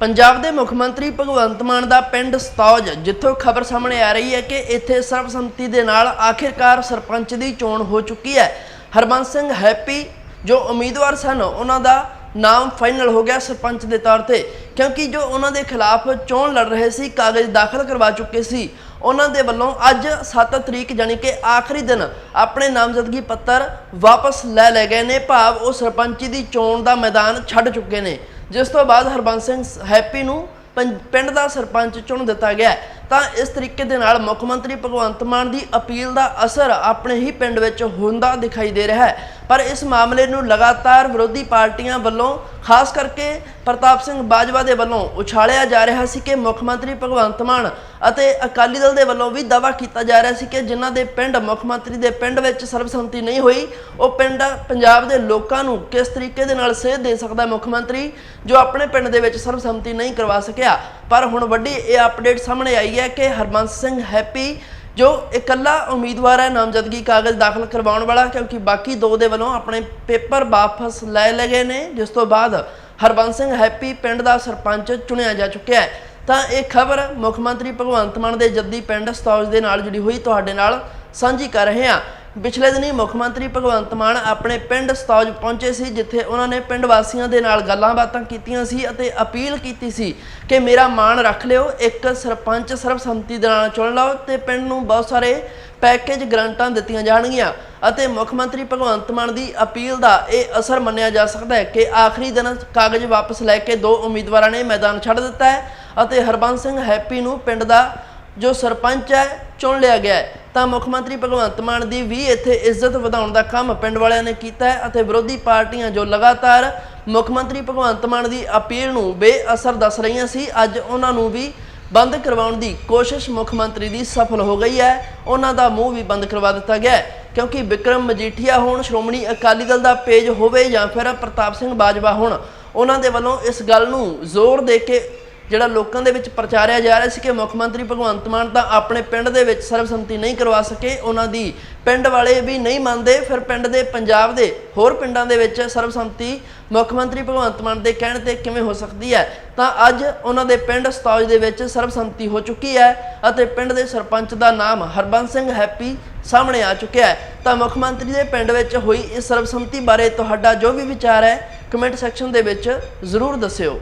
ਪੰਜਾਬ ਦੇ ਮੁੱਖ ਮੰਤਰੀ ਭਗਵੰਤ ਮਾਨ ਦਾ ਪਿੰਡ ਸਤੌਜ, ਜਿੱਥੋਂ ਖਬਰ ਸਾਹਮਣੇ ਆ ਰਹੀ ਹੈ ਕਿ ਇੱਥੇ ਸਰਬਸੰਮਤੀ ਦੇ ਨਾਲ ਆਖਿਰਕਾਰ ਸਰਪੰਚ ਦੀ ਚੋਣ ਹੋ ਚੁੱਕੀ ਹੈ। ਹਰਬੰਸ ਸਿੰਘ ਹੈਪੀ, ਜੋ ਉਮੀਦਵਾਰ ਸਨ, ਉਹਨਾਂ ਦਾ ਨਾਮ ਫਾਈਨਲ ਹੋ ਗਿਆ ਸਰਪੰਚ ਦੇ ਤੌਰ ਤੇ, ਕਿਉਂਕਿ ਜੋ ਉਹਨਾਂ ਦੇ ਖਿਲਾਫ ਚੋਣ ਲੜ ਰਹੇ ਸੀ, ਕਾਗਜ਼ ਦਾਖਲ ਕਰਵਾ ਚੁੱਕੇ ਸੀ, ਉਹਨਾਂ ਦੇ ਵੱਲੋਂ ਅੱਜ 7 ਤਰੀਕ ਜਾਣੀ ਕਿ ਆਖਰੀ ਦਿਨ ਆਪਣੇ ਨਾਮਜ਼ਦਗੀ ਪੱਤਰ ਵਾਪਸ ਲੈ ਲਏ ਗਏ ਨੇ। ਭਾਵ ਉਹ ਸਰਪੰਚੀ ਦੀ ਚੋਣ ਦਾ ਮੈਦਾਨ ਛੱਡ ਚੁੱਕੇ ਨੇ। ਜਿਸ ਤੋਂ ਬਾਅਦ ਹਰਬੰਸ ਸਿੰਘ ਹੈਪੀ ਨੂੰ ਪੰ- ਪਿੰਡ ਦਾ ਸਰਪੰਚ ਚੁਣ ਦਿੱਤਾ ਗਿਆ ਤਾਂ ਇਸ ਤਰੀਕੇ ਦੇ ਨਾਲ ਮੁੱਖ ਮੰਤਰੀ ਭਗਵੰਤ ਮਾਨ ਦੀ ਅਪੀਲ ਦਾ ਅਸਰ ਆਪਣੇ ਹੀ ਪਿੰਡ ਵਿੱਚ ਹੁੰਦਾ ਦਿਖਾਈ ਦੇ ਰਿਹਾ ਹੈ। ਪਰ ਇਸ ਮਾਮਲੇ ਨੂੰ ਲਗਾਤਾਰ ਵਿਰੋਧੀ ਪਾਰਟੀਆਂ ਵੱਲੋਂ, ਖਾਸ ਕਰਕੇ ਪ੍ਰਤਾਪ ਸਿੰਘ ਬਾਜਵਾ ਦੇ ਵੱਲੋਂ ਉਛਾਲਿਆ ਜਾ ਰਿਹਾ ਸੀ ਕਿ ਮੁੱਖ ਮੰਤਰੀ ਭਗਵੰਤ ਮਾਨ ਅਤੇ ਅਕਾਲੀ ਦਲ ਦੇ ਵੱਲੋਂ ਵੀ ਦਾਅਵਾ ਕੀਤਾ ਜਾ ਰਿਹਾ ਸੀ ਕਿ ਜਿਨ੍ਹਾਂ ਦੇ ਪਿੰਡ, ਮੁੱਖ ਮੰਤਰੀ ਦੇ ਪਿੰਡ ਵਿੱਚ ਸਰਬਸੰਮਤੀ ਨਹੀਂ ਹੋਈ, ਉਹ ਪਿੰਡ ਪੰਜਾਬ ਦੇ ਲੋਕਾਂ ਨੂੰ ਕਿਸ ਤਰੀਕੇ ਦੇ ਨਾਲ ਸੇਧ ਦੇ ਸਕਦਾ ਮੁੱਖ ਮੰਤਰੀ, ਜੋ ਆਪਣੇ ਪਿੰਡ ਦੇ ਵਿੱਚ ਸਰਬਸੰਮਤੀ ਨਹੀਂ ਕਰਵਾ ਸਕਿਆ? ਪਰ ਹੁਣ ਵੱਡੀ ਇਹ ਅਪਡੇਟ ਸਾਹਮਣੇ ਆਈ ਹੈ ਕਿ ਹਰਬੰਸ ਸਿੰਘ ਹੈਪੀ ਜੋ ਇਕੱਲਾ ਉਮੀਦਵਾਰ ਹੈ ਨਾਮਜ਼ਦਗੀ ਕਾਗਜ਼ ਦਾਖਲ ਕਰਵਾਉਣ ਵਾਲਾ, ਕਿਉਂਕਿ ਬਾਕੀ ਦੋ ਦੇ ਵੱਲੋਂ ਆਪਣੇ ਪੇਪਰ ਵਾਪਸ ਲੈ ਲਏ ਗਏ ਨੇ, ਜਿਸ ਤੋਂ ਬਾਅਦ ਹਰਬੰਸ ਸਿੰਘ ਹੈਪੀ ਪਿੰਡ ਦਾ ਸਰਪੰਚ ਚੁਣਿਆ ਜਾ ਚੁੱਕਿਆ ਹੈ। ਤਾਂ ਇਹ ਖਬਰ ਮੁੱਖ ਮੰਤਰੀ ਭਗਵੰਤ ਮਾਨ ਦੇ ਜੱਦੀ ਪਿੰਡ ਸਤੌਜ ਦੇ ਨਾਲ ਜੁੜੀ ਹੋਈ, ਤੁਹਾਡੇ ਨਾਲ ਸਾਂਝੀ ਕਰ ਰਹੇ ਹਾਂ। ਪਿਛਲੇ ਦਿਨੀ ਮੁੱਖ ਮੰਤਰੀ ਭਗਵੰਤ ਮਾਨ ਆਪਣੇ ਪਿੰਡ ਸਤੌਜ ਪਹੁੰਚੇ ਸੀ, ਜਿੱਥੇ ਉਹਨਾਂ ਨੇ ਪਿੰਡ ਵਾਸੀਆਂ ਦੇ ਨਾਲ ਗੱਲਾਂ ਬਾਤਾਂ ਕੀਤੀਆਂ ਸੀ ਅਤੇ ਅਪੀਲ ਕੀਤੀ ਸੀ ਕਿ ਮੇਰਾ ਮਾਣ ਰੱਖ ਲਿਓ, ਇੱਕ ਸਰਪੰਚ ਸਰਬਸੰਮਤੀ ਦੇ ਨਾਲ ਚੁਣ ਲਓ ਤੇ ਪਿੰਡ ਨੂੰ ਬਹੁਤ ਸਾਰੇ ਪੈਕੇਜ ਗਰੰਟਾਂ ਦਿੱਤੀਆਂ ਜਾਣਗੀਆਂ ਅਤੇ ਮੁੱਖ ਮੰਤਰੀ ਭਗਵੰਤ ਮਾਨ ਦੀ ਅਪੀਲ ਦਾ ਇਹ ਅਸਰ ਮੰਨਿਆ ਜਾ ਸਕਦਾ ਹੈ ਕਿ ਆਖਰੀ ਦਿਨ ਕਾਗਜ਼ ਵਾਪਸ ਲੈ ਕੇ ਦੋ ਉਮੀਦਵਾਰਾਂ ਨੇ ਮੈਦਾਨ ਛੱਡ ਦਿੱਤਾ ਹੈ ਅਤੇ ਹਰਬੰਸ ਸਿੰਘ ਹੈਪੀ ਨੂੰ ਪਿੰਡ ਦਾ ਜੋ ਸਰਪੰਚ ਹੈ ਚੁਣ ਲਿਆ ਗਿਆ ਹੈ। ਤਾਂ ਮੁੱਖ ਮੰਤਰੀ ਭਗਵੰਤ ਮਾਨ ਦੀ ਵੀ ਇੱਥੇ ਇੱਜ਼ਤ ਵਧਾਉਣ ਦਾ ਕੰਮ ਪਿੰਡ ਵਾਲਿਆਂ ਨੇ ਕੀਤਾ ਹੈ ਅਤੇ ਵਿਰੋਧੀ ਪਾਰਟੀਆਂ ਜੋ ਲਗਾਤਾਰ ਮੁੱਖ ਮੰਤਰੀ ਭਗਵੰਤ ਮਾਨ ਦੀ ਅਪੀਲ ਨੂੰ ਬੇਅਸਰ ਦੱਸ ਰਹੀਆਂ ਸੀ, ਅੱਜ ਉਹਨਾਂ ਨੂੰ ਵੀ ਬੰਦ ਕਰਵਾਉਣ ਦੀ ਕੋਸ਼ਿਸ਼ ਮੁੱਖ ਮੰਤਰੀ ਦੀ ਸਫਲ ਹੋ ਗਈ ਹੈ। ਉਹਨਾਂ ਦਾ ਮੂੰਹ ਵੀ ਬੰਦ ਕਰਵਾ ਦਿੱਤਾ ਗਿਆ ਕਿਉਂਕਿ ਵਿਕਰਮ ਮਜੀਠੀਆ ਹੋਣ, ਸ਼੍ਰੋਮਣੀ ਅਕਾਲੀ ਦਲ ਦਾ ਪੇਜ ਹੋਵੇ ਜਾਂ ਫਿਰ ਪ੍ਰਤਾਪ ਸਿੰਘ ਬਾਜਵਾ ਹੋਣ, ਉਹਨਾਂ ਦੇ ਵੱਲੋਂ ਇਸ ਗੱਲ ਨੂੰ ਜ਼ੋਰ ਦੇ ਕੇ ਜਿਹੜਾ ਲੋਕਾਂ ਦੇ ਵਿੱਚ ਪ੍ਰਚਾਰਿਆ ਜਾ ਰਿਹਾ ਸੀ ਕਿ ਮੁੱਖ ਮੰਤਰੀ ਭਗਵੰਤ ਮਾਨ ਤਾਂ ਆਪਣੇ ਪਿੰਡ ਦੇ ਵਿੱਚ ਸਰਬਸੰਮਤੀ ਨਹੀਂ ਕਰਵਾ ਸਕੇ, ਉਹਨਾਂ ਦੀ ਪਿੰਡ ਵਾਲੇ ਵੀ ਨਹੀਂ ਮੰਨਦੇ। ਫਿਰ ਪਿੰਡ ਦੇ ਪੰਜਾਬ ਦੇ ਹੋਰ ਪਿੰਡਾਂ ਦੇ ਵਿੱਚ ਸਰਬਸੰਮਤੀ ਮੁੱਖ ਮੰਤਰੀ ਭਗਵੰਤ ਮਾਨ ਦੇ ਕਹਿਣ ਤੇ ਕਿਵੇਂ ਹੋ ਸਕਦੀ ਹੈ? ਤਾਂ ਅੱਜ ਉਹਨਾਂ ਦੇ ਪਿੰਡ ਸਤੌਜ ਦੇ ਵਿੱਚ ਸਰਬਸੰਮਤੀ ਹੋ ਚੁੱਕੀ ਹੈ ਅਤੇ ਪਿੰਡ ਦੇ ਸਰਪੰਚ ਦਾ ਨਾਮ ਹਰਬੰਸ ਸਿੰਘ ਹੈਪੀ ਸਾਹਮਣੇ ਆ ਚੁੱਕਿਆ ਹੈ। ਤਾਂ ਮੁੱਖ ਮੰਤਰੀ ਦੇ ਪਿੰਡ ਵਿੱਚ ਹੋਈ ਇਸ ਸਰਬਸੰਮਤੀ ਬਾਰੇ ਤੁਹਾਡਾ ਜੋ ਵੀ ਵਿਚਾਰ ਹੈ ਕਮੈਂਟ ਸੈਕਸ਼ਨ ਦੇ ਵਿੱਚ ਜ਼ਰੂਰ ਦੱਸਿਓ।